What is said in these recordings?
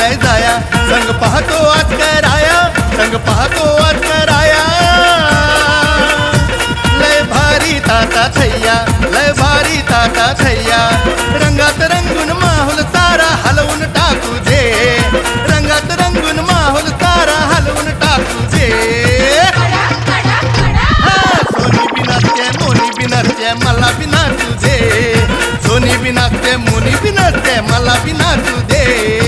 चाललाय जाया. संग पाहतो आज कराया संग पाहतो आज कराया लय भारी ताता थैया लय भारी ताता थैया रंगात रंगून माहोल तारा हलवून टाकू जे रंगात रंगून माहोल तारा हलवून टाकू जे सोनी बिनाचे मोनी बिनाचे मला बिना तुझे सोनी बिनाचे मोनी बिनाचे मला बिना तुझे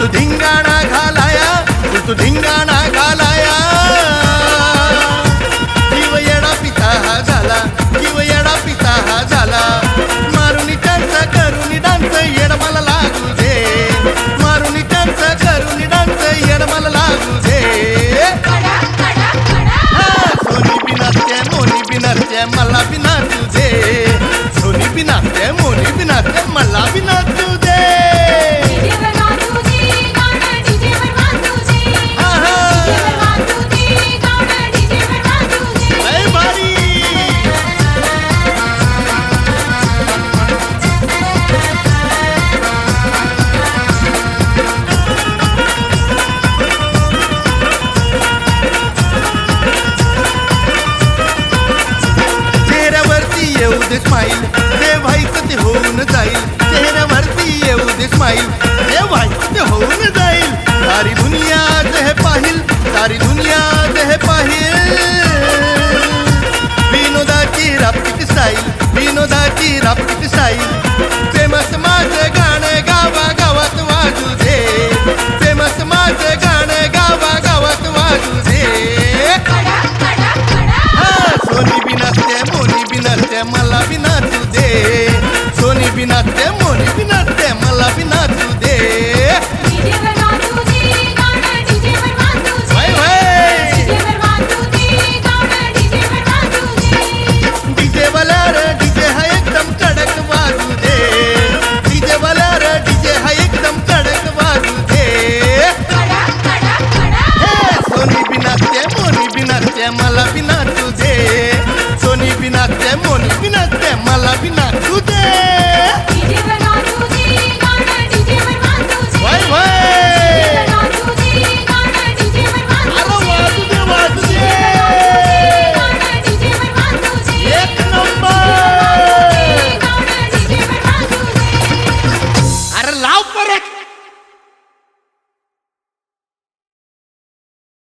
तू धिंगाणा घालाया तू धिंगाणा घालाया. जीव येडा पिता हा झाला जीव येडा पिता हा झाला. मारुनी डान्स करून डांच येड मला लागू दे. मारुनी डान्स करून डान्स येड मला लागू दे. कडा कडा कडा हा, सोनी बिनाते मोनी बिनाते मला बिना तुझे सोनी बिनाते मोनी बिनाते मला बिना स्माईल जे व्हायचं ते होऊन जाईल. चेहऱ्यावरती येऊ दे स्माईल जे व्हायचं ते होऊन जाईल. सारी दुनिया हे पाहिल सारी दुनिया सोनी बिनाते मोनी